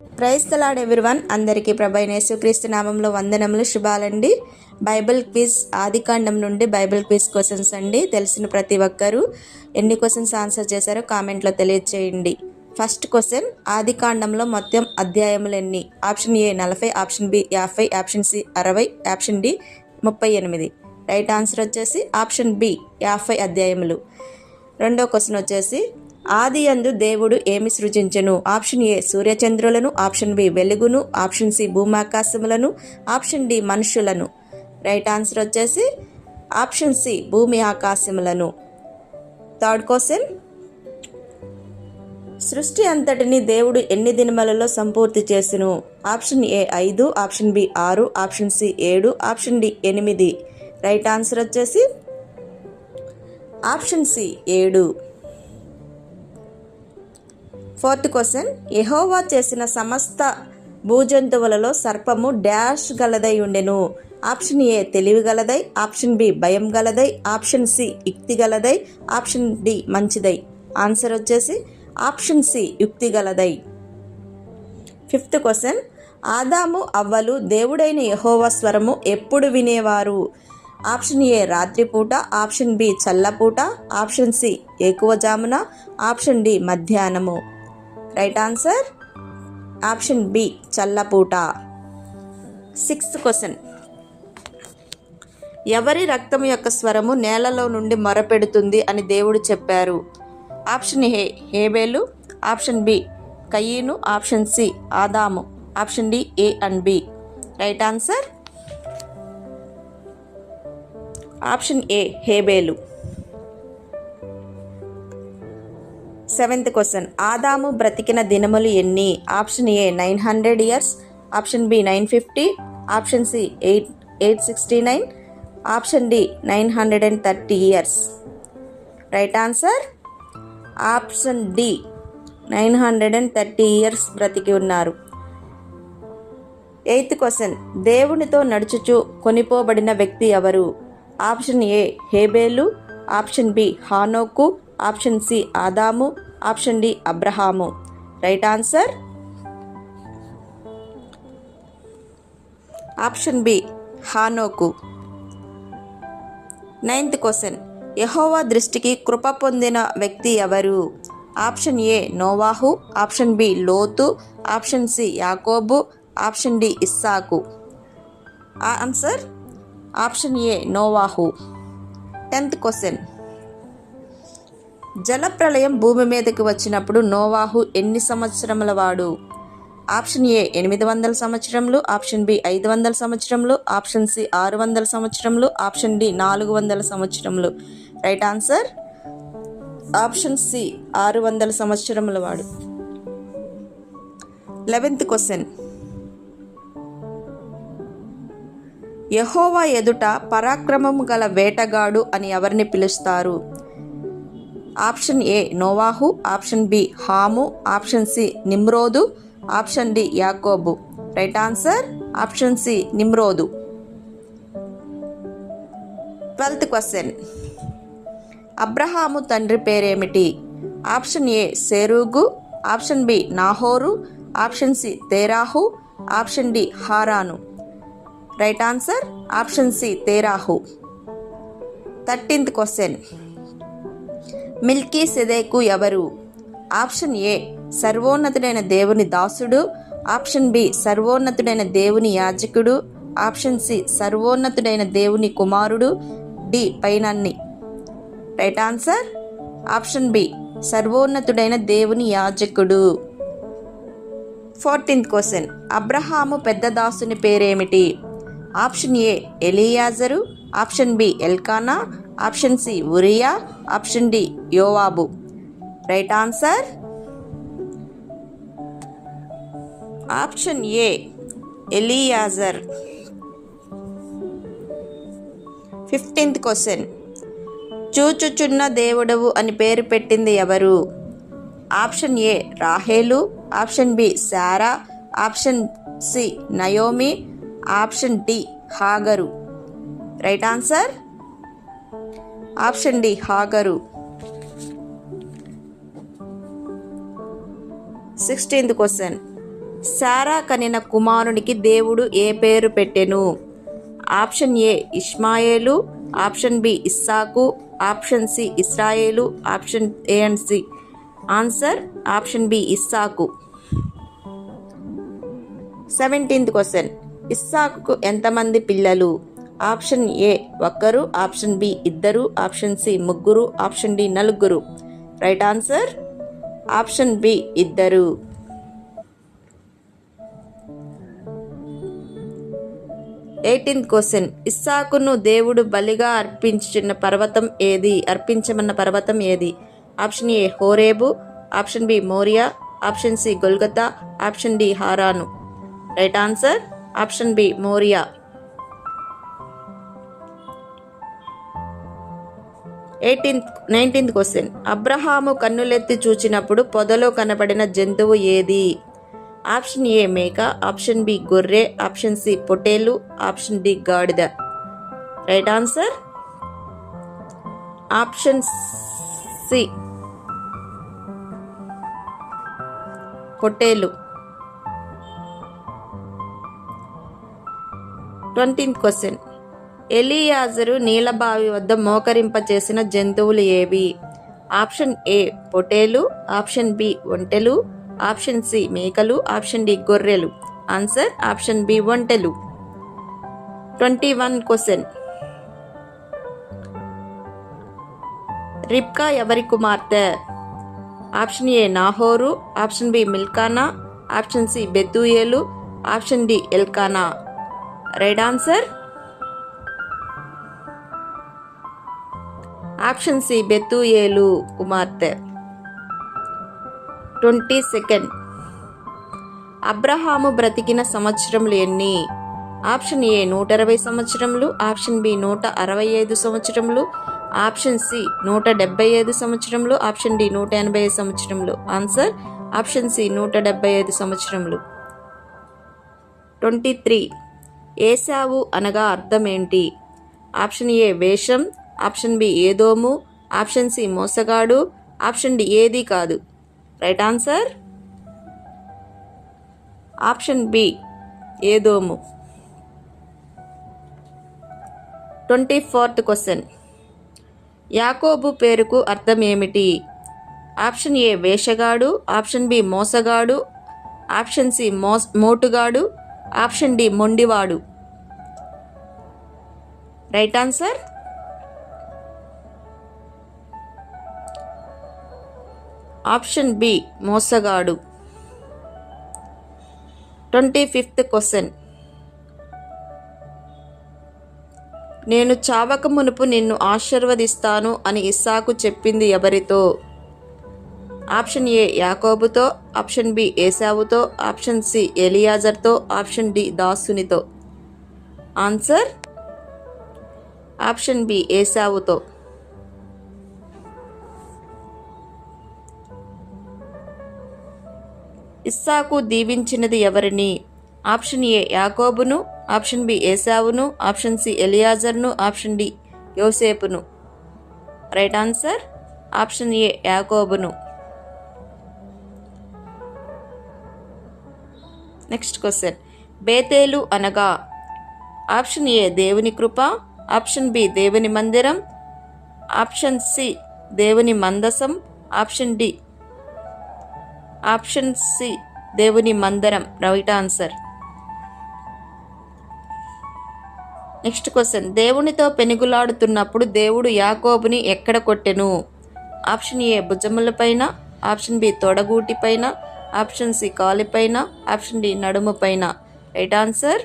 క్రైస్తలాడ్ everyone అందరికీ ప్రభైన యేసుక్రీస్తు నామంలో వందనములు శుభాలండి. బైబిల్ క్విజ్ ఆదికాండం నుండి బైబిల్ క్విజ్ క్వశ్చన్స్ అండి. తెలిసిన ప్రతి ఒక్కరూ ఎన్ని క్వశ్చన్స్ ఆన్సర్ చేశారో కామెంట్లో తెలియజేయండి ఫస్ట్ క్వశ్చన్ ఆదికాండంలో మొత్తం అధ్యాయములు ఎన్ని? ఆప్షన్ ఏ నలభై ఆప్షన్ బి యాభై ఆప్షన్ సి అరవై ఆప్షన్ డి ముప్పై ఎనిమిది. రైట్ ఆన్సర్ వచ్చేసి ఆప్షన్ బి యాభై అధ్యాయములు. రెండో క్వశ్చన్ వచ్చేసి ఆది అందు దేవుడు ఏమి సృజించను? ఆప్షన్ ఏ సూర్యచంద్రులను. ఆప్షన్ బి వెలుగును. ఆప్షన్ సి భూమాకాశములను. ఆప్షన్ డి మనుషులను. రైట్ ఆన్సర్ వచ్చేసి ఆప్షన్ సి భూమి ఆకాశములను. Third question. సృష్టి అంతటిని దేవుడు ఎన్ని దినములలో సంపూర్తి చేసిను? ఆప్షన్ ఏ ఐదు. ఆప్షన్ బి ఆరు. ఆప్షన్ సి ఏడు. ఆప్షన్ డి ఎనిమిది. రైట్ ఆన్సర్ వచ్చేసి ఆప్షన్ సి ఏడు. Fourth question. ఎహోవా చేసిన సమస్త భూజంతువులలో సర్పము డాష్ గలదై ఉండెను. ఆప్షన్ ఏ తెలివి గలదై ఆప్షన్ బి భయం గలదై ఆప్షన్ సి యుక్తి గలదై ఆప్షన్ డి మంచిదై. ఆన్సర్ వచ్చేసి ఆప్షన్ సి యుక్తి గలదై. Fifth question. ఆదాము అవ్వలు దేవుడైన యహోవా స్వరము ఎప్పుడు వినేవారు? ఆప్షన్ ఏ రాత్రిపూట ఆప్షన్ బి చల్లపూట ఆప్షన్ సి ఎక్కువ జామున ఆప్షన్ డి మధ్యాహ్నము. Right answer? ఆప్షన్ బి చల్లపూట. సిక్స్త్ క్వశ్చన్ ఎవరి రక్తం యొక్క స్వరము నేలలో నుండి మొరపెడుతుంది అని దేవుడు చెప్పారు? ఆప్షన్ ఏ హేబేలు. ఆప్షన్ బి కయ్యను option C Adam. Option D A and B. Right answer? Option A హేబేలు. Seventh question. ఆదాము బ్రతికిన దినములు ఎన్ని? Option A nine hundred years. Option B nine fifty. Option C eight eight sixty nine. Option D nine hundred and thirty years. Right answer? Option D nine hundred and thirty years బ్రతికి ఉన్నారు. Eighth question. దేవునితో నడుచుచు కొనిపోబడిన వ్యక్తి ఎవరు? Option A హేబేలు. Option B హానోకు. Option C Adam. Option D Abraham. Right answer? Option B హానోకు. Ninth question. యహోవా దృష్టికి కృప పొందిన వ్యక్తి ఎవరు? Option A Novahu option B Lot option C యాకోబు ఆప్షన్ డి ఇస్సాకు. Answer? Option A Novahu. Tenth question. జలప్రలయం భూమి మీదకి వచ్చినప్పుడు నోవాహు ఎన్ని సంవత్సరముల వాడు? ఆప్షన్ ఏ ఎనిమిది వందల సంవత్సరంలో ఆప్షన్ బి ఐదు వందల సంవత్సరంలో ఆప్షన్ సి ఆరు వందల సంవత్సరంలో ఆప్షన్ డి నాలుగు వందల సంవత్సరంలో రైట్ ఆన్సర్? ఆప్షన్ సి ఆరు వందల సంవత్సరముల వాడు. Eleventh question. యహోవా ఎదుట పరాక్రమము గల వేటగాడు అని ఎవరిని పిలుస్తారు? Option A Novahu option B Ham option C Nimrod option D యాకోబు. Right answer? Option C Nimrod. Twelfth question. Abraham తండ్రి పేరేమిటి? Option A సేరూగు option B Nahor option C Terah option D Haran. Right answer? Option C Terah. Thirteenth question. Melchizedek ఎవరు? Option ఏ సర్వోన్నతుడైన దేవుని దాసుడు. Option B సర్వోన్నతుడైన దేవుని యాజకుడు. ఆప్షన్ సి సర్వోన్నతుడైన దేవుని కుమారుడు. D పైనన్ని. Right answer? Option B సర్వోన్నతుడైన దేవుని యాజకుడు. Fourteenth question. అబ్రహాము పెద్ద దాసుని పేరేమిటి? Option A Eliezer. Option B Elkanah. Option C Uriah option D యోవాబు. Right answer? Option A Eliezer. Fifteenth question. చూచుచున్న దేవుడవు అని పేరు పెట్టింది ఎవరు? ఆప్షన్ ఏ రాహేలు option B Sarah option C Naomi option D Hagar. Right answer? Option D Hagar. Sixteenth question. Sarah కనిన కుమారునికి దేవుడు ఏ పేరు పెట్టెను? Option A Ishmael option B Isaac option C Israel option A and C. Answer option B Isaac. Seventeenth question. ఇస్సాకు ఎంతమంది పిల్లలు? Option A ఒక్కరు option B ఇద్దరు ఆప్షన్ సి ముగ్గురు ఆప్షన్ డి నలుగురు. Right answer? ఆప్షన్ బి ఇద్దరు. Eighteenth question. ఇస్సాకును దేవుడు బలిగా అర్పించిన పర్వతం ఏది? అర్పించమన్న పర్వతం ఏది? Option A Horeb option B Moriah option C Golgotha option D Haran. Right answer? Option B Moriah. Eighteenth nineteenth question Abraham కన్నులెత్తి చూచినప్పుడు పొదలో కనబడిన జంతువు ఏది? ఆప్షన్ ఏ మేక ఆప్షన్ బి గొర్రె ఆప్షన్ సి పొటేలు ఆప్షన్ డి గాడిద. Right answer? ఆప్షన్ సి పొటేలు. ట్వంటీన్త్ క్వశ్చన్ ఎలియాజరు నీలబావి వద్ద మోకరింపచేసిన జంతువులు ఏవి? ఆప్షన్ ఏ పొటేలు ఆప్షన్ బి ఒంటెలు ఆప్షన్ సి మేకలు ఆప్షన్ డి గొర్రెలు. ఆన్సర్ ఆప్షన్ బి ఒంటెలు. Twenty one question. రిప్కా ఎవరి కుమార్తె? Option A Nahor option B మిల్కానా option C Bethuel option D Elkanah. Right answer option C Bethuel కుమార్తె. Twenty second. అబ్రహాము బ్రతికిన సంవత్సరములు ఎన్ని? ఆప్షన్ ఏ నూట ఇరవై సంవత్సరములు ఆప్షన్ బి నూట అరవై ఐదు సంవత్సరములు ఆప్షన్ సి నూట డెబ్బై ఐదు సంవత్సరములు ఆప్షన్ డి నూట ఎనభై ఐదు సంవత్సరములు. ఆన్సర్ ఆప్షన్ సి నూట డెబ్బై ఐదు సంవత్సరములు. Twenty three. ఏసావు అనగా అర్థం ఏంటి ఆప్షన్ ఏ వేషం ఆప్షన్ బి ఏదోము ఆప్షన్ సి మోసగాడు ఆప్షన్ డి ఏది కాదు. Right answer? ఆప్షన్ బి ఏదోము ట్వంటీ ఫోర్త్ క్వశ్చన్. యాకోబు పేరుకు అర్థం ఏమిటి? ఆప్షన్ ఏ వేషగాడు ఆప్షన్ బి మోసగాడు ఆప్షన్ సి మోస్ మోటుగాడు option D మొండివాడు. Right answer? Option B మోసగాడు. Twenty fifth question. నేను చావక మునుపు నిన్ను ఆశీర్వదిస్తాను అని ఇస్సాకు చెప్పింది ఎవరితో? ఆప్షన్ ఏ యాకోబుతో ఆప్షన్ బి ఏసావుతో ఆప్షన్ సి ఎలియాజర్తో ఆప్షన్ డి దాసునితో. ఆన్సర్? ఆప్షన్ బి ఏసావుతో ఇస్సాకు దీవించినది ఎవరిని? ఆప్షన్ ఏ యాకోబును ఆప్షన్ బి ఏసావును ఆప్షన్ సి ఎలియాజర్ను ఆప్షన్ డి యోసేపును. Right answer? ఆప్షన్ ఏ యాకోబును. Next question. బేతేలు అనగా? ఆప్షన్ ఏ దేవుని కృప ఆప్షన్ బి దేవుని మందిరం ఆప్షన్ సి దేవుని మందసం ఆప్షన్ డి ఆప్షన్ సి దేవుని మందరం. Right answer. Next question. దేవునితో పెనుగులాడుతున్నప్పుడు దేవుడు యాకోబుని ఎక్కడ కొట్టెను? ఆప్షన్ ఏ భుజములపైన ఆప్షన్ బి తొడగూటిపైన ఆప్షన్ సి కాలిపైన ఆప్షన్ డి నడుము పైన. Right answer?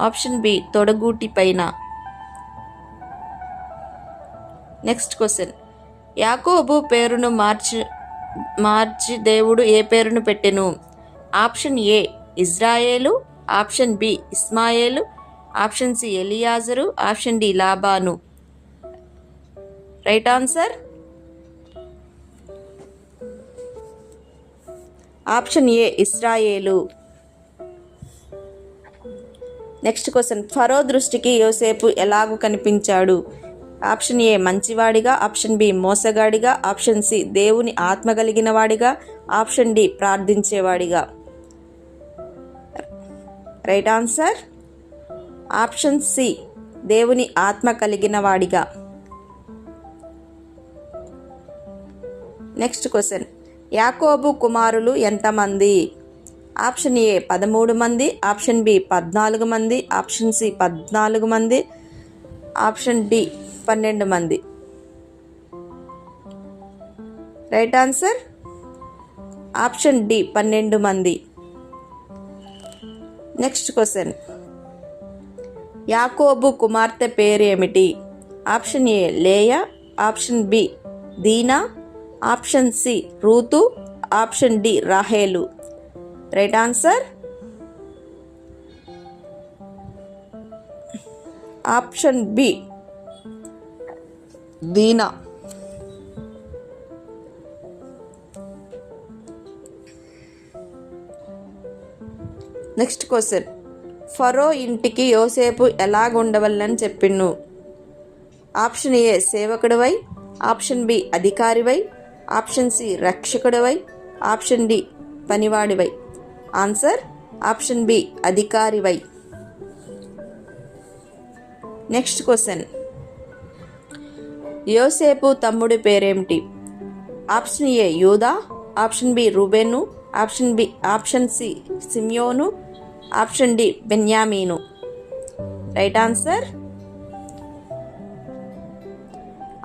ఆప్షన్ బి తొడగూటి పైన. Next question. యాకోబు పేరును మార్చి మార్చి దేవుడు ఏ పేరును పెట్టెను? Option A Israel. Option B Ishmael. Option C Eliezer. Option D Laban. Right answer? Option A Israel. Next question. ఫరో దృష్టికి యోసేపు ఎలాగూ కనిపించాడు? ఆప్షన్ ఏ మంచివాడిగా ఆప్షన్ బి మోసగాడిగా ఆప్షన్ సి దేవుని ఆత్మ కలిగిన వాడిగా option D ప్రార్థించేవాడిగా. Right answer? Option C దేవుని ఆత్మ కలిగిన వాడిగా. Next question. యాకోబు కుమారులు ఎంతమంది? ఆప్షన్ ఏ పదమూడు మంది ఆప్షన్ బి పద్నాలుగు మంది ఆప్షన్ సి పద్నాలుగు మంది ఆప్షన్ డి పన్నెండు మంది. Right answer? ఆప్షన్ డి పన్నెండు మంది. Next question. యాకోబు కుమార్తె పేరు ఏమిటి? Option A Leah. Option B Dinah. Option C Ruth. Option D రాహేలు. Right answer? Option B. Dinah. Next question. Pharaoh ఇంటికి యోసేపు ఎలాగుండవల్లని చెప్పిండు. ఆప్షన్ ఏ సేవకుడివై. ఆప్షన్ బి అధికారివై. ఆప్షన్ సి రక్షకుడివై. ఆప్షన్ డి పనివాడివై. ఆన్సర్ ఆప్షన్ బి అధికారివై. నెక్స్ట్ క్వశ్చన్ యోసేపు తమ్ముడి పేరేమిటి? ఆప్షన్ ఏ యూదా. Option B Reuben. Option B option C Simeon. Option D బెన్యామీను. రైట్ ఆన్సర్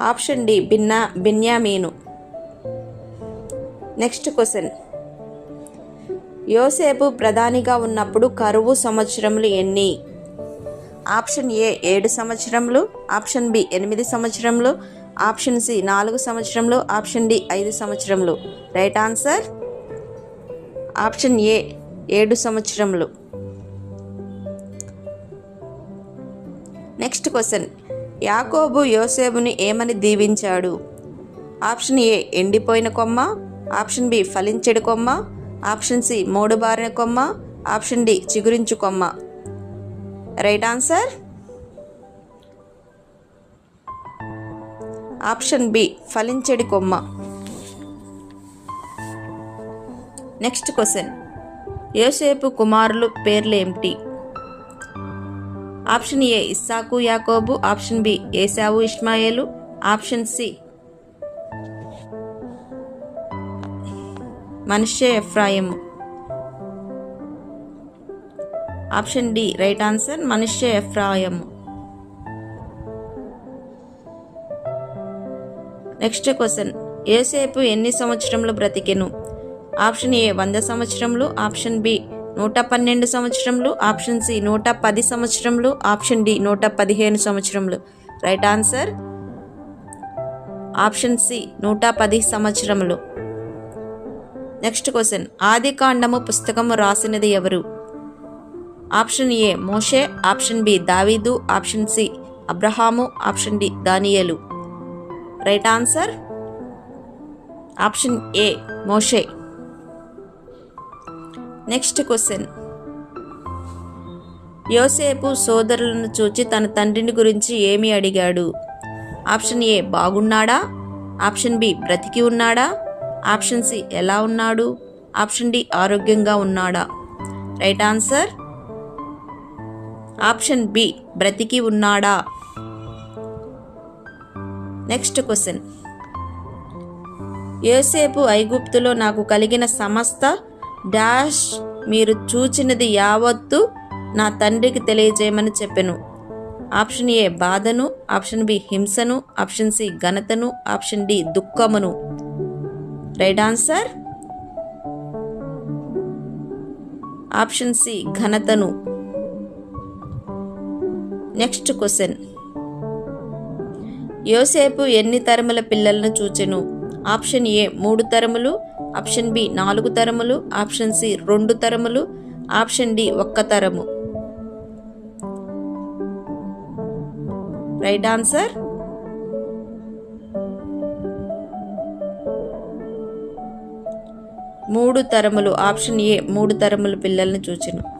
ఆప్షన్ డి బిన్నా బెన్యామీను. నెక్స్ట్ క్వశ్చన్ యోసేపు ప్రధానిగా ఉన్నప్పుడు కరువు సంవత్సరములు ఎన్ని? ఆప్షన్ ఏ ఏడు సంవత్సరంలో ఆప్షన్ బి ఎనిమిది సంవత్సరంలో ఆప్షన్ సి నాలుగు సంవత్సరంలో ఆప్షన్ డి ఐదు సంవత్సరంలో రైట్ ఆన్సర్? ఆప్షన్ ఏ ఏడు సంవత్సరములు. Next question. యాకోబు యోసేబుని ఏమని దీవించాడు? ఆప్షన్ ఏ ఎండిపోయిన కొమ్మ ఆప్షన్ బి ఫలించెడు కొమ్మ ఆప్షన్ సి మూడు బారిన కొమ్మ ఆప్షన్ డి చిగురించు కొమ్మ. రైట్ ఆన్సర్ ఆప్షన్ బి ఫలించెడి కొమ్మ నెక్స్ట్ క్వశ్చన్ యోసేపు కుమారులు పేర్లు ఏమిటి ఆప్షన్ ఏ ఇస్సాకు యాకోబు ఆప్షన్ బి ఏసావు ఇస్మాయేలు ఆప్షన్ సి మనిషే Ephraim option D right answer మనుష్య ఎఫ్రాయము నెక్స్ట్ క్వశ్చన్ ఏసేపు ఎన్ని సంవత్సరంలో బ్రతికెను? ఆప్షన్ ఏ వంద సంవత్సరములు ఆప్షన్ బి నూట పన్నెండు సంవత్సరములు ఆప్షన్ సి నూట పది సంవత్సరములు ఆప్షన్ డి నూట పదిహేను సంవత్సరములు. Right answer? ఆప్షన్ సి నూట పది సంవత్సరములు. నెక్స్ట్ క్వశ్చన్ ఆది కాండము పుస్తకము రాసినది ఎవరు? ఆప్షన్ ఏ మోషే ఆప్షన్ బి దావీదు option C Abraham option D దానియేలు. Right answer? Option A Moshe. Next question. యోసేపు సోదరులను చూచి తన తండ్రిని గురించి ఏమి అడిగాడు? ఆప్షన్ ఏ బాగున్నాడా? ఆప్షన్ బి బ్రతికి ఉన్నాడా? ఆప్షన్ సి ఎలా ఉన్నాడు? ఆప్షన్ డి ఆరోగ్యంగా ఉన్నాడా? Right answer? ఆప్షన్ బి బ్రతికి ఉన్నాడా? Next question. యోసేపు ఐగుప్తులో నాకు కలిగిన సమస్త డాష్ మీరు చూచినది యావత్తు నా తండ్రికి తెలియజేయమని చెప్పెను. ఆప్షన్ ఏ బాధను. ఆప్షన్ బి హింసను. ఆప్షన్ సి ఘనతను. ఆప్షన్ డి దుఃఖమును. Right answer? ఆప్షన్ సి ఘనతను. నెక్స్ట్ క్వశ్చన్ యోసేపు ఎన్ని తరముల పిల్లలను చూచెను? ఆప్షన్ ఏ మూడు తరములు ఆప్షన్ బి నాలుగు తరములు ఆప్షన్ సి రెండు తరములు ఆప్షన్ డి ఒక్క తరము. రైట్ ఆన్సర్ మూడు తరములు ఆప్షన్ ఏ మూడు తరముల పిల్లల్ని చూచెను.